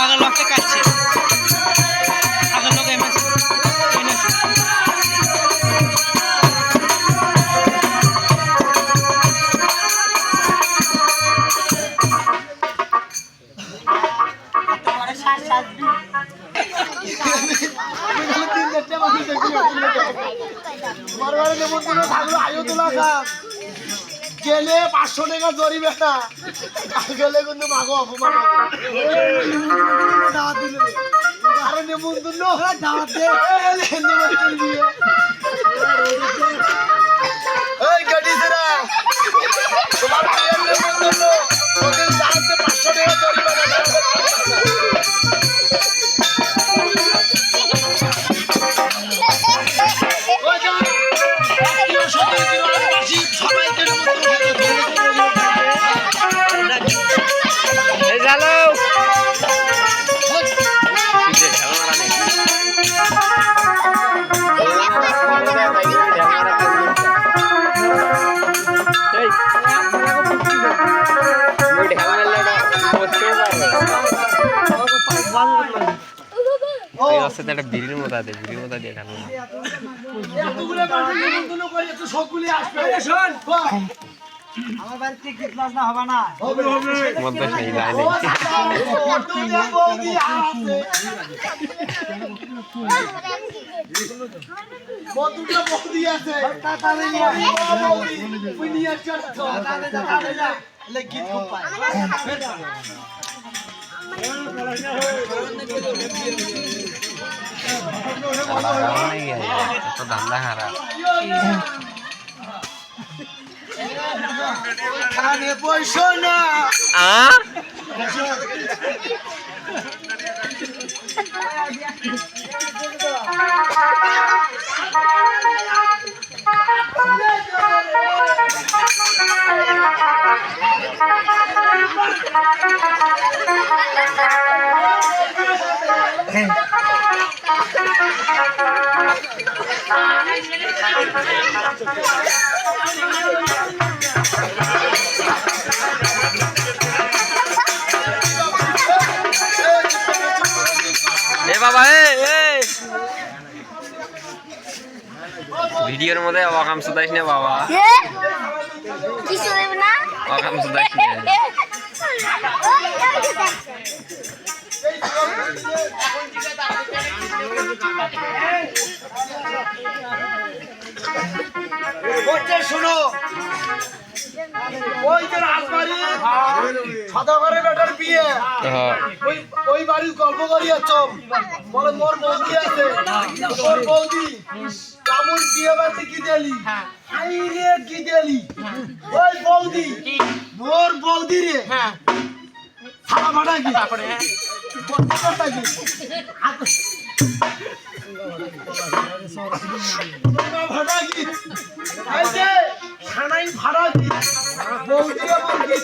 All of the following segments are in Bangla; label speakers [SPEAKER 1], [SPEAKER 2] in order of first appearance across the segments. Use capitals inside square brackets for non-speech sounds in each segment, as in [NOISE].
[SPEAKER 1] আগের লোককে কাটছে। আগের লোক এমএস
[SPEAKER 2] গেলে পাঁচশো টাকা জরিবে না গেলে কিন্তু মাগো অপমান। দাওয়াত দিল। আরে নেমন্তন্ন দাওয়াত দিয়ে এই
[SPEAKER 3] অবস্থাতে একটা বিড়ির মতো আছে বিড়ির মতো দিয়ে
[SPEAKER 2] শোন আমার বাড়িতে কি ক্লাস না হবে না হবে হবে
[SPEAKER 3] মধ্যে সেই লাইন
[SPEAKER 2] ও দুনিয়া বৌদি আছে বন্ধুটা বৌদি আছে তাতারে নিয়ে বৌদি নিয়ে চল তাতারে যা তাতারে যা লে খুব পায় পয়সা
[SPEAKER 3] এ বাবা এ এ। ভিডিওর মধ্যে অকাম সুদাইস না বাবা।
[SPEAKER 4] কিছু দেবে না?
[SPEAKER 3] অকাম সুদাইস না। [LAUGHS]
[SPEAKER 2] শোনো। ওই যে রাজবাড়ি সদাগরের বেটার বিয়ে।
[SPEAKER 3] হ্যাঁ।
[SPEAKER 2] ওই ওই বাড়ির গল্প করি আছ বলে মোর বৌদি আছে। মোর বৌদি কেমন বিয়ে বাড়ি কি দিলি? হাই রে কি দিলি? ওই বৌদি মোর বৌদি রে। সারা ভাড়া কি তারপরে কতটা কি? তোমরা ভাড়া কি? এই যে সানাই ভাড়া কি? বৌদি এমন কি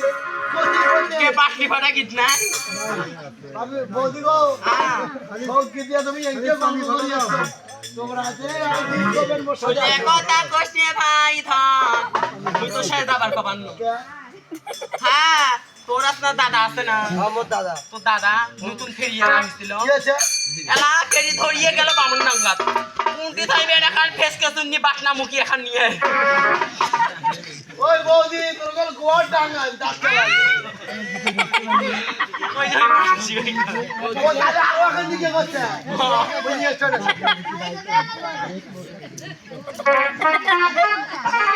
[SPEAKER 2] কোটি কোটি
[SPEAKER 1] বাকি গীত না
[SPEAKER 2] আমি বৌদি গো। বৌদি দিয়া তুমি এনকে গল্প করি তোমরা আছে আর কি করবেন বসে
[SPEAKER 1] কথা কষ্টে ভাই ধন তুই তো শেষ দাবার কবার হ্যাঁ তোর আপনার দাদা আছে না।
[SPEAKER 2] আমার দাদা।
[SPEAKER 1] তোর দাদা নতুন ফেরিয়ে আসছিল।
[SPEAKER 2] কি আছে
[SPEAKER 1] এলা ফেরি ধরিয়ে গেল বামুন নাঙ্গাত কোনটি থাইবে এখন ফেস কে শুননি বাটনা মুখি এখন নিয়ে।
[SPEAKER 2] ওই বৌদি তোর গল গোয়ার ডাঙ্গা লাগে?
[SPEAKER 1] ওই
[SPEAKER 2] দাদা [LAUGHS]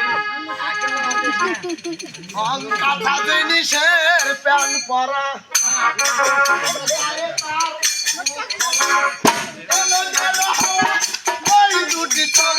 [SPEAKER 2] কথা জিনিসের প্যান পরা দুটি চোখ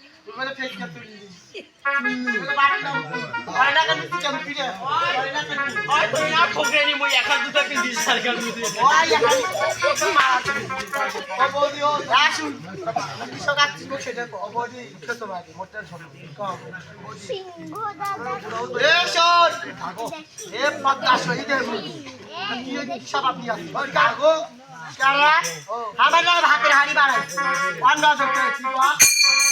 [SPEAKER 1] মানে সব আপনি
[SPEAKER 2] কাগো
[SPEAKER 1] কারা আমার ভাতের হাড়ি বাড়াই অন্য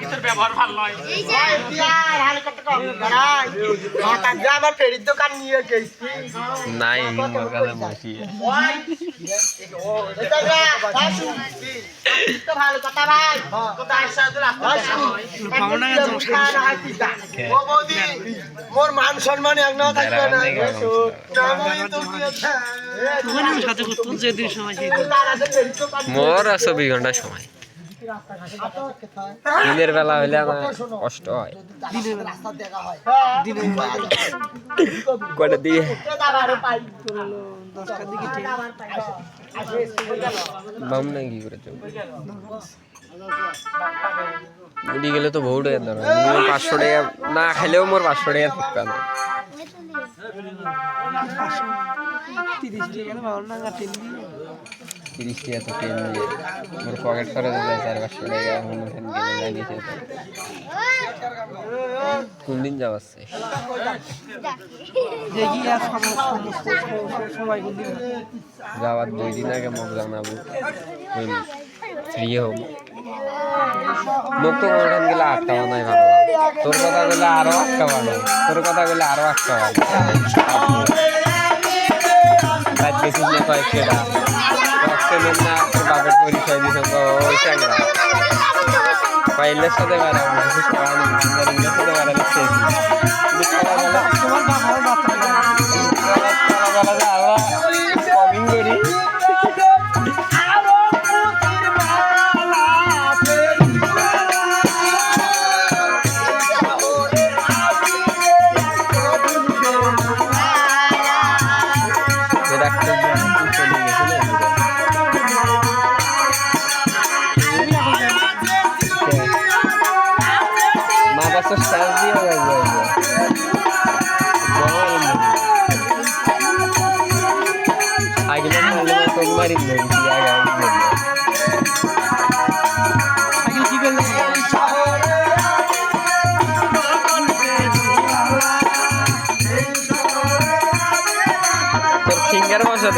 [SPEAKER 1] কি তোর ব্যবহার ভালো নয়।
[SPEAKER 4] এই যে
[SPEAKER 1] বিয়ার হাল কত কম মাথা ফেরির দোকান নিয়ে গেছি।
[SPEAKER 3] নাই মগালে মশি
[SPEAKER 1] ওই ও এটা যা আসু তো ভালো কথা ভাই। তো তার সাথে রাখতে পাওনা গেছে খানা হাতি দা
[SPEAKER 2] ও বৌদি মোর মান সম্মান এক না থাকবে না।
[SPEAKER 3] মোর চব্বিশ ঘণ্টা সময়। দিনের বেলা হইলে আমার কষ্ট হয়। কটা দিয়ে কি করে গেলে তো বহুত টাকা ধরো পাঁচশো টাকা, না খাইলেও মোর পাঁচশো টাকা থাকবে তিরিশ টাকা তো ট্রেন দিয়ে মোর পকেট খরচ হয়ে যায় চার পাঁচশো টাকা অনুষ্ঠান গেলে লাগিয়েছে কোন দিন যাওয়াচ্ছে যাওয়ার দুই দিন আগে মোক জানাব। ফ্রি হব। মোক তো অনুষ্ঠান গেলে আটটা বানাই ভালো। তোর কথা বলে আরও একটা বানাই। তোর কথা বলে আরও একটা বানাই। না কয়েক সেটা অক্সিজেন না তোর বাপের পরিচয় দিস ওই চ্যাংরা পাইলের সাথে তো মারি দেবে আগে আগে তোর ফিঙ্গার বসা